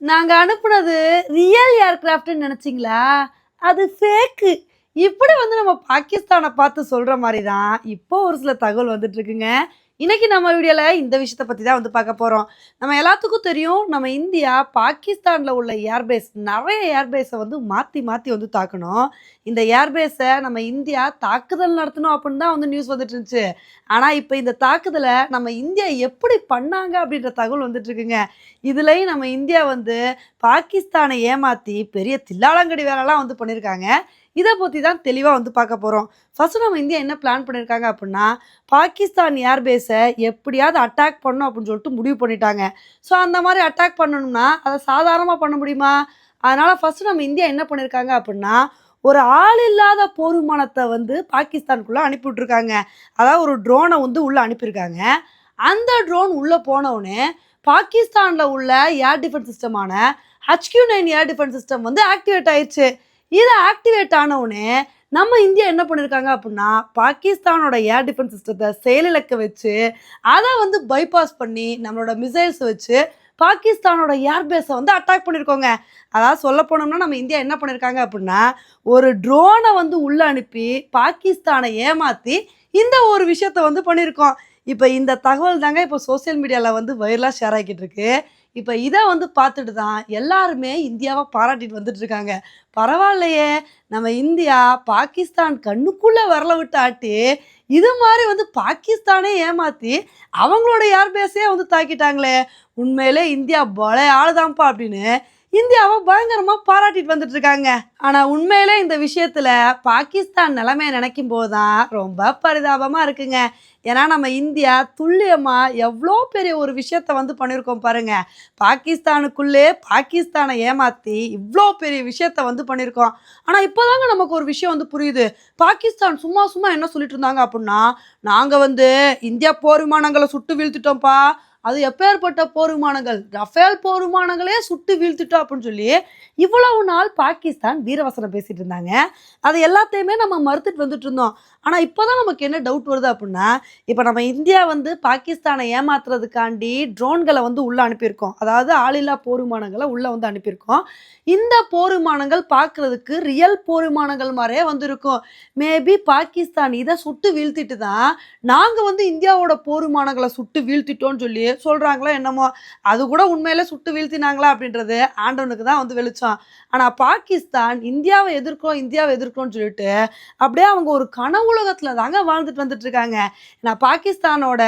நாங்கள் அனுப்புனது ரியல் ஏர்கிராஃப்ட்னு நினச்சிங்களா? அது ஃபேக்கு இப்படி வந்து நம்ம பாகிஸ்தானை பார்த்து சொல்கிற மாதிரி தான் இப்போ ஒரு சில தகவல் வந்துட்டுருக்குங்க இன்னைக்கு நம்ம வீடியோல இந்த விஷயத்த பத்தி தான் வந்து பார்க்க போறோம். நம்ம எல்லாத்துக்கும் தெரியும் நம்ம இந்தியா பாகிஸ்தான்ல உள்ள ஏர்பேஸ் நிறைய ஏர்பேஸை வந்து மாத்தி மாத்தி வந்து தாக்கணும். இந்த ஏர்பேஸை நம்ம இந்தியா தாக்குதல் நடத்தணும் அப்படின்னு தான் வந்து நியூஸ் வந்துட்டு இருந்துச்சு. ஆனா இப்போ இந்த தாக்குதலை நம்ம இந்தியா எப்படி பண்ணாங்க அப்படின்ற தகவல் வந்துட்டு இருக்குங்க. இதுலயும் நம்ம இந்தியா வந்து பாகிஸ்தானை ஏமாத்தி பெரிய தில்லாலங்கடி வேலைலாம் வந்து பண்ணியிருக்காங்க. இதை பற்றி தான் தெளிவாக வந்து பார்க்க போகிறோம் ஃபஸ்ட்டு நம்ம இந்தியா என்ன பிளான் பண்ணியிருக்காங்க அப்படின்னா பாகிஸ்தான் ஏர்பேஸை எப்படியாவது அட்டாக் பண்ணணும் அப்படின்னு சொல்லிட்டு முடிவு பண்ணிட்டாங்க. ஸோ அந்த மாதிரி அட்டாக் பண்ணணும்னா அதை சாதாரணமாக பண்ண முடியுமா? அதனால் ஃபர்ஸ்ட் நம்ம இந்தியா என்ன பண்ணியிருக்காங்க அப்படின்னா ஒரு ஆள் இல்லாத போர் விமானத்தை வந்து பாகிஸ்தானுக்குள்ளே அனுப்பி விட்ருக்காங்க அதாவது ஒரு ட்ரோனை வந்து உள்ளே அனுப்பியிருக்காங்க. அந்த ட்ரோன் உள்ளே போனவுடனே பாகிஸ்தானில் உள்ள air defence சிஸ்டமான HQ nine air defence system வந்து ஆக்டிவேட் ஆயிடுச்சு இது ஆக்டிவேட் ஆனவுடனே நம்ம இந்தியா என்ன பண்ணியிருக்காங்க அப்படின்னா பாகிஸ்தானோட ஏர் டிஃபென்ஸ் சிஸ்டத்தை செயலிழக்க வச்சு அதை வந்து பைபாஸ் பண்ணி நம்மளோட மிசைல்ஸ் வச்சு பாகிஸ்தானோட ஏர்பேஸை வந்து அட்டாக் பண்ணியிருக்கோங்க அதாவது சொல்ல போனோம்னா நம்ம இந்தியா என்ன பண்ணியிருக்காங்க அப்படின்னா ஒரு ட்ரோனை வந்து உள்ளே அனுப்பி பாகிஸ்தானை ஏமாற்றி இந்த ஒரு விஷயத்த வந்து பண்ணியிருக்கோம் இப்போ இந்த தகவல் தாங்க இப்போ சோஷியல் மீடியாவில் வந்து வைரலாக ஷேர் ஆகிக்கிட்டு இருக்கு. இப்போ இதை வந்து பார்த்துட்டு தான் எல்லாருமே இந்தியாவை பாராட்டிட்டு வந்துட்டு இருக்காங்க பரவாயில்லையே நம்ம இந்தியா பாகிஸ்தான் கண்ணுக்குள்ளே வரல விட்டாட்டி இது மாதிரி வந்து பாகிஸ்தானே ஏமாற்றி அவங்களோட ஏர்பேஸே வந்து தாக்கிட்டாங்களே. உண்மையிலே இந்தியா பல ஆளுதான்ப்பா அப்படின்னு இந்தியாவை பயங்கரமாக பாராட்டிட்டு வந்துட்டு இருக்காங்க. ஆனால் உண்மையிலே இந்த விஷயத்தில் பாகிஸ்தான் நிலைமையை நினைக்கும் போது தான் ரொம்ப பரிதாபமாக இருக்குங்க. ஏன்னா நம்ம இந்தியா துல்லியமாக எவ்வளோ பெரிய ஒரு விஷயத்த வந்து பண்ணியிருக்கோம் பாருங்க. பாகிஸ்தானுக்குள்ளே பாகிஸ்தானை ஏமாற்றி இவ்வளோ பெரிய விஷயத்த வந்து பண்ணியிருக்கோம். ஆனால் இப்போதாங்க நமக்கு ஒரு விஷயம் வந்து புரியுது. பாகிஸ்தான் சும்மா சும்மா என்ன சொல்லிட்டு இருந்தாங்க அப்படின்னா நாங்கள் வந்து இந்தியா போர் விமானங்களை சுட்டு வீழ்த்திட்டோம்ப்பா. அது எப்பேற்பட்ட போர் விமானங்கள் ரஃபேல் போர் விமானங்களே சுட்டு வீழ்த்துட்டோம் அப்படின்னு சொல்லி இவ்வளவு நாள் பாகிஸ்தான் வீரவசனம் பேசிட்டு இருந்தாங்க. அதை எல்லாத்தையுமே நம்ம மறுத்துட்டு வந்துட்டு இருந்தோம். ஆனால் இப்போதான் நமக்கு என்ன டவுட் வருது அப்படின்னா இப்போ நம்ம இந்தியா வந்து பாகிஸ்தானை ஏமாத்துறதுக்காண்டி ட்ரோன்களை வந்து உள்ளே அனுப்பியிருக்கோம். அதாவது ஆளில்லா போர் விமானங்களை உள்ளே வந்து அனுப்பியிருக்கோம். இந்த போர் விமானங்கள் ரியல் போர் விமானங்கள் மாதிரியே வந்திருக்கும். மேபி பாகிஸ்தான் இதை சுட்டு வீழ்த்திட்டு தான் நாங்கள் வந்து இந்தியாவோட போர் விமானங்களை சுட்டு வீழ்த்திட்டோம்னு சொல்லி சொல்கிறாங்களோ என்னமோ அது கூட உண்மையில சுட்டு வீழ்த்தினாங்களா அப்படின்றது ஆண்டவனுக்கு தான் வந்து வெளிச்சம். ஆனால் பாகிஸ்தான் இந்தியாவை எதிர்க்கிறோம் இந்தியாவை எதிர்க்கிறோம்னு சொல்லிட்டு அப்படியே அவங்க ஒரு கனவுலகத்தில் தாங்க வாழ்ந்துட்டு வந்துட்டு இருக்காங்க. நான் பாகிஸ்தானோட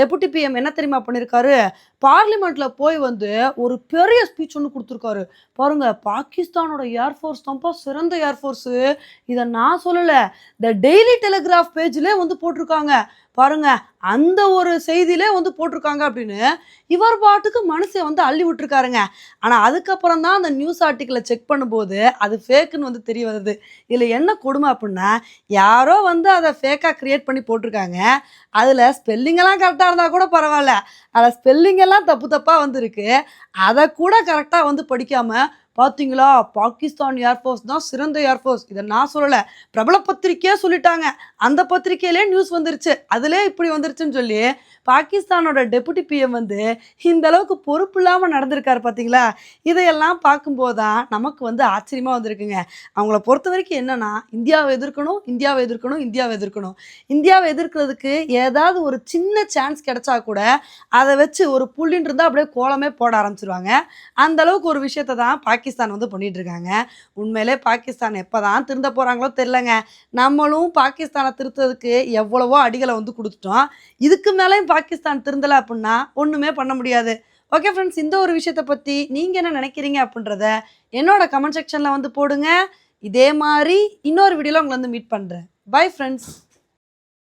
டெபுட்டி பிஎம் என்ன தெரியுமா பண்ணியிருக்காரு பார்லிமெண்ட்ல போய் வந்து ஒரு பெரிய ஸ்பீச் ஒன்று கொடுத்துருக்காரு. பாருங்க பாகிஸ்தானோட ஏர்ஃபோர்ஸ் தான்ப்பா சிறந்த ஏர்ஃபோர்ஸு இதை நான் சொல்லலை. த டெய்லி டெலிகிராஃப் பேஜ்லேயே வந்து போட்டிருக்காங்க. பாருங்க அந்த ஒரு செய்தியிலே வந்து போட்டிருக்காங்க அப்படின்னு இவர் பாட்டுக்கு மனசை வந்து அள்ளி விட்டுருக்காருங்க. ஆனால் அதுக்கப்புறம் தான் அந்த நியூஸ் ஆர்டிக்கலை செக் பண்ணும்போது அது ஃபேக்குன்னு வந்து தெரிய வருது. இதில் என்ன கொடுமை அப்படின்னா யாரோ வந்து அதை ஃபேக்காக க்ரியேட் பண்ணி போட்டிருக்காங்க. அதில் ஸ்பெல்லிங்கெல்லாம் கரெக்டாக இருந்தால் கூட பரவாயில்ல. அதில் ஸ்பெல்லிங்கெல்லாம் தப்பு தப்பாக வந்திருக்கு. அதை கூட கரெக்டாக வந்து படிக்காமல் பார்த்தீங்களா பாகிஸ்தான் ஏர்ஃபோர்ஸ் தான் சிறந்த ஏர்ஃபோர்ஸ் இதை நான் சொல்லலை. பிரபல பத்திரிக்கையாக சொல்லிட்டாங்க. அந்த பத்திரிக்கையிலே நியூஸ் வந்துருச்சு. அதிலே இப்படி வந்துருச்சுன்னு சொல்லி பாகிஸ்தானோட டெபுட்டி பிஎம் வந்து இந்த அளவுக்கு பொறுப்பு இல்லாமல் நடந்திருக்காரு பார்த்தீங்களா இதையெல்லாம் பார்க்கும்போது தான் நமக்கு வந்து ஆச்சரியமாக வந்திருக்குங்க. அவங்கள பொறுத்த வரைக்கும் என்னென்னா இந்தியாவை எதிர்க்கணும் இந்தியாவை எதிர்க்கணும் இந்தியாவை எதிர்க்கணும். இந்தியாவை எதிர்க்கிறதுக்கு ஏதாவது ஒரு சின்ன சான்ஸ் கிடைச்சா கூட அதை வச்சு ஒரு புள்ளின்னு இருந்தால் அப்படியே கோலமே போட ஆரம்பிச்சிருவாங்க. அந்த அளவுக்கு ஒரு விஷயத்தை தான் பாகிஸ்தான் வந்து பண்ணிட்டு இருக்காங்க உண்மையிலே பாகிஸ்தான் எப்போ தான் திருந்த போகிறாங்களோ தெரிலங்க நம்மளும் பாகிஸ்தானை திருத்ததுக்கு எவ்வளவோ அடிகளை வந்து கொடுத்துட்டோம். இதுக்கு மேலேயும் பாகிஸ்தான் திருந்தலை அப்படின்னா ஒன்றுமே பண்ண முடியாது. ஓகே ஃப்ரெண்ட்ஸ் இந்த ஒரு விஷயத்தை பற்றி நீங்கள் என்ன நினைக்கிறீங்க அப்படின்றத என்னோட கமெண்ட் செக்ஷனில் வந்து போடுங்க. இதே மாதிரி இன்னொரு வீடியோவில் உங்களை வந்து மீட் பண்ணுறேன் பை ஃப்ரெண்ட்ஸ்